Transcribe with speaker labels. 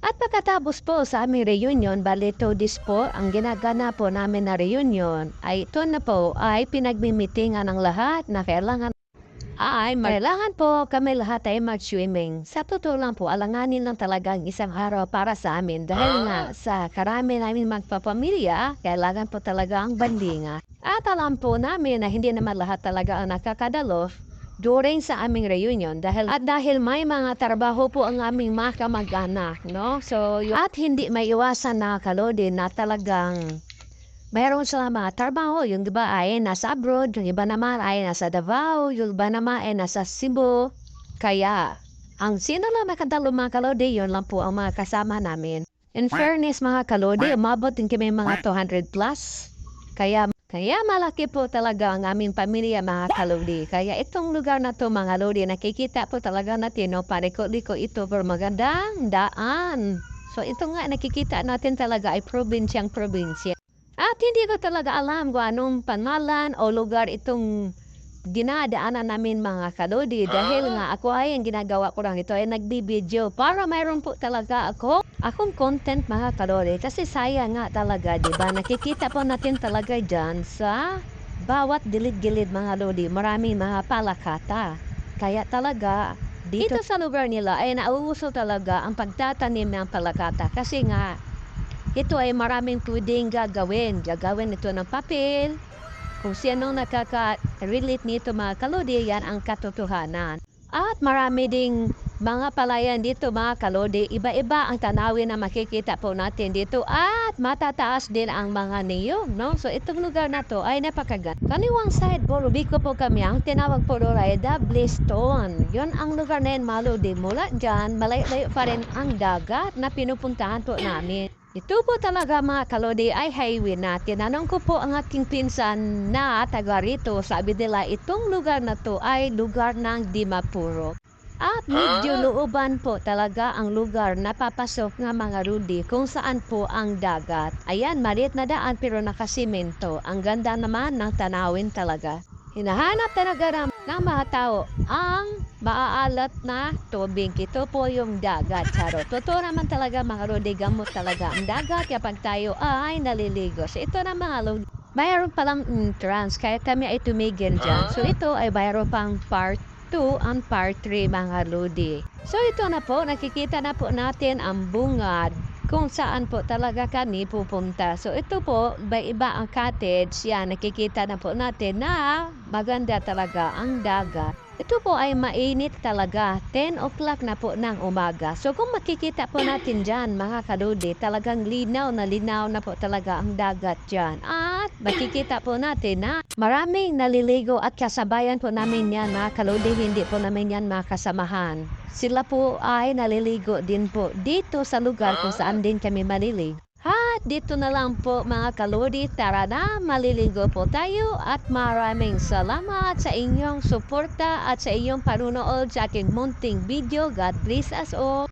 Speaker 1: At pagkatapos po sa aming reunion, bali to this po, ang ginagana po namin na reunion ay ito na po ay pinagmimitingan ng lahat na kailangan ay kailangan po kami lahat ay mag-swimming. Sa totoo lang po, alanganin lang talaga ang isang araw para sa amin dahil nga sa karami namin magpapamilya, kailangan po talaga ang bandinga. At alam po namin na hindi naman lahat talaga ang nakakadalo during sa aming reunion dahil at dahil may mga trabaho po ang aming mga kamag-anak, no? So, yun- at hindi may iwasan na kalodi na talagang mayroon sila mga trabaho. Yung iba ay nasa abroad, yung iba naman ay nasa Davao, yung iba naman ay nasa Cebu. Kaya, ang sino lang makadalo mga kalodi, yun lang po ang mga kasama namin. In fairness mga kalodi, umabot din kami mga 200 plus. Kaya kaya malaki po talaga ang aming pamilya mga kalodi. Kaya itong lugar na to mga lodi, nakikita po talaga natin, no, pariko-liko ito for magandang daan. So ito nga nakikita natin talaga ay probinsyang probinsya. At hindi ko talaga alam kung anong pangalan o lugar itong dinadaanan namin mga kalodi dahil nga ako ay ang ginagawa ko lang ito ay nagbibideo para mayroon po talaga ako akong content mga kalodi kasi sayang nga talaga di ba? Nakikita po natin talaga dyan sa bawat gilid-gilid mga lodi maraming mga palakata. Kaya talaga dito sa lugar nila ay nauuso talaga ang pagtatanim ng palakata. Kasi nga ito ay maraming pwedeng gagawin. Gagawin ito ng papel kung sino nakaka-relate nito mga kalodi, yan ang katotohanan. At marami ding mga palayan dito mga kalodi, iba-iba ang tanawin na makikita po natin dito at matataas din ang mga niyog, no? So itong lugar na to ay napakaganda. Kaniwang side, Borobiko po kami, ang tinawag po doon ay Stone. Yun ang lugar na yun, malodi. Mula dyan, malayo-layo pa rin ang dagat na pinupuntahan po namin. Ito po talaga mga kalodi ay highway na. Tinanong ko po ang aking pinsan na taga rito. Sabi nila itong lugar na to ay lugar ng Dimapuro. At medyo looban po talaga ang lugar na papasok ng mga rudi kung saan po ang dagat. Ayan, maliit na daan pero nakasimento. Ang ganda naman ng tanawin talaga. Hinahanap talaga ng, ng mga tao ang maaalat na tubig. Ito po yung dagat, charo. Totoo naman talaga mga rodi, gamot talaga ang dagat kapag tayo ay naliligo. So ito na mga lodi. Mayroon palang entrance, kaya kami ay tumigil dyan. So ito ay mayroon pang part 2 ang part 3 mga lodi. So ito na po, nakikita na po natin ang bungad kung saan po talaga kami pupunta. So ito po, iba-iba ang cottage. Yan, nakikita na po natin na maganda talaga ang dagat. Ito po ay mainit talaga. 10 o'clock na po ng umaga. So kung makikita po natin dyan, mga kaludi, talagang linaw na linaw na po talaga ang dagat dyan. At makikita po natin na maraming naliligo at kasabayan po namin yan, mga kaludi, hindi po namin yan makasamahan. Sila po ay naliligo din po dito sa lugar kung saan din kami maliligo. At dito na lang po mga kalodi, tara na, maliligo po tayo at maraming salamat sa inyong suporta at sa inyong panunood sa aking munting video. God bless us all.